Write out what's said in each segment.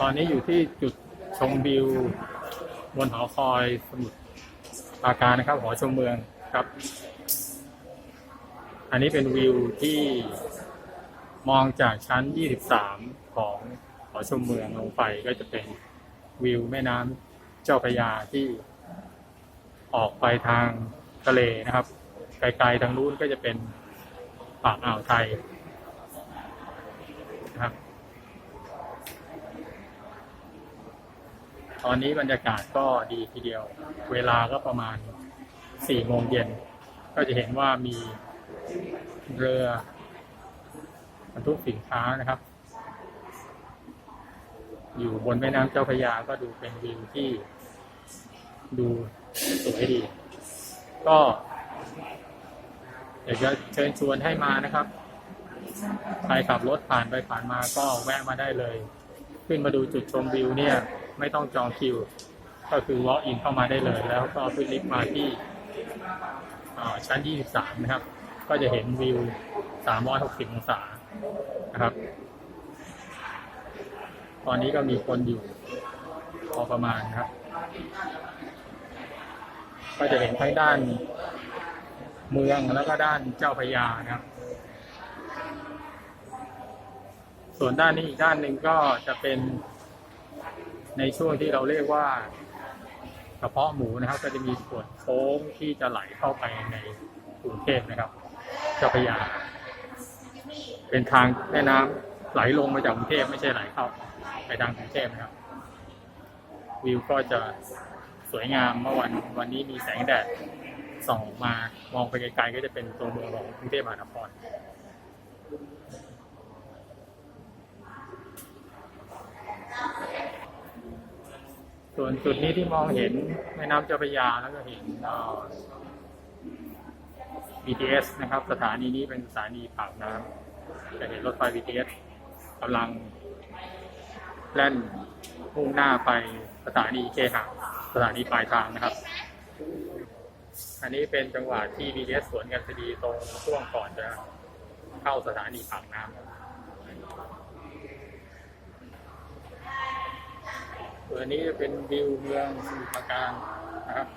ตอนนี้อยู่ที่จุดชมวิวบนหอคอยสมุทรปราการนะครับ หอชมเมืองครับ อันนี้เป็นวิวที่มองจากชั้น 23 ของหอชมเมืองลงไปก็จะเป็นวิวแม่น้ำเจ้าพระยาที่ออกไปทางทะเลนะครับ ไกลๆทางนู้นก็จะเป็นปากอ่าวไทยนะครับ ตอนนี้บรรยากาศก็ดีทีเดียว เวลาก็ประมาณ4โมงเย็น ก็จะเห็นว่ามีเรือบรรทุกสินค้านะครับ อยู่บนแม่น้ำเจ้าพระยาก็ดูเป็นวิวที่ดูสวยดี ก็อยากจะเชิญชวนให้มานะครับ ใครขับรถผ่านไปผ่านมาก็แวะมาได้เลย ขึ้นมาดูจุดชมวิวเนี่ยไม่ต้องจองคิว ก็คือ walk in เข้ามาได้เลย แล้วก็ขึ้นลิฟต์มาที่ชั้น 23 นะครับ ก็จะเห็นวิว 360 องศานะครับ ตอนนี้ก็มีคนอยู่พอประมาณนะครับ ก็จะเห็นทั้งด้านเมืองแล้วก็ด้านเจ้าพยานะครับ ส่วนด้านนี้อีกด้านหนึ่งก็จะเป็นในช่วงที่เราเรียกว่ากระเพาะหมูนะครับ ก็จะมีส่วนโค้งที่จะไหลเข้าไปในกรุงเทพนะครับเจ้าพระยา เป็นทางแม่น้ำไหลลงมาจากกรุงเทพไม่ใช่ไหลเข้าไปทางกรุงเทพนะครับ วิวก็จะสวยงามเมื่อวันวันนี้มีแสงแดดส่องออกมามองไปไกลๆก็จะเป็นตัวเมืองของกรุงเทพมหานคร วนจุดนี้ที่มองเห็นแม่น้ำเจ้าพระยาแล้วก็เห็น BTS นะครับ สถานีนี้เป็นสถานีปากน้ำจะเห็นรถไฟ BTS กำลังแล่นมุ่งหน้าไปสถานีเคหะสถานีปลายทางนะครับ อันนี้เป็นจังหวะที่ BTS สวนกันพอดีตรงช่วงก่อนจะเข้าสถานีปากน้ำ ส่วนนี้จะเป็นวิวเมืองสมุทรปราการนะครับ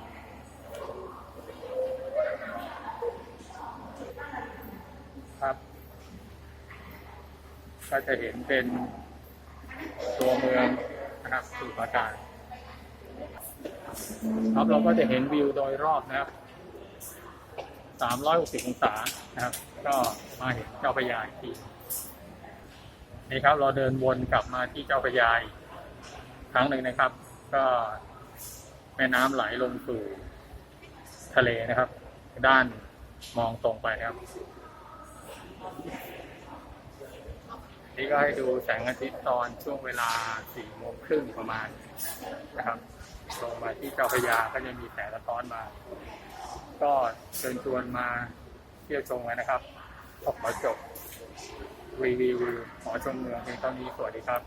ครับก็จะเห็นเป็นตัวเมืองนะครับสมุทรปราการครับเราก็จะเห็นวิวโดยรอบนะครับ 360 องศานะครับ ก็มาเห็นเจ้าพระยาอีกทีนี่ครับ เราเดินวนกลับมาที่เจ้าพระยาอีก ครั้งหนึ่งนะครับ ก็แม่น้ำไหลลงสู่ทะเลนะครับ ด้านมองตรงไปนะครับ นี่ก็ให้ดูแสงอาทิตย์ตอนช่วงเวลาสี่โมงครึ่งประมาณนะครับลงมาที่เจ้าพยาก็จะมีแสงสะท้อนมา ก็เชิญชวนมาเที่ยวชมกันนะครับขอจบรีวิวหอชมเมืองเพียงเท่านี้สวัสดีครับ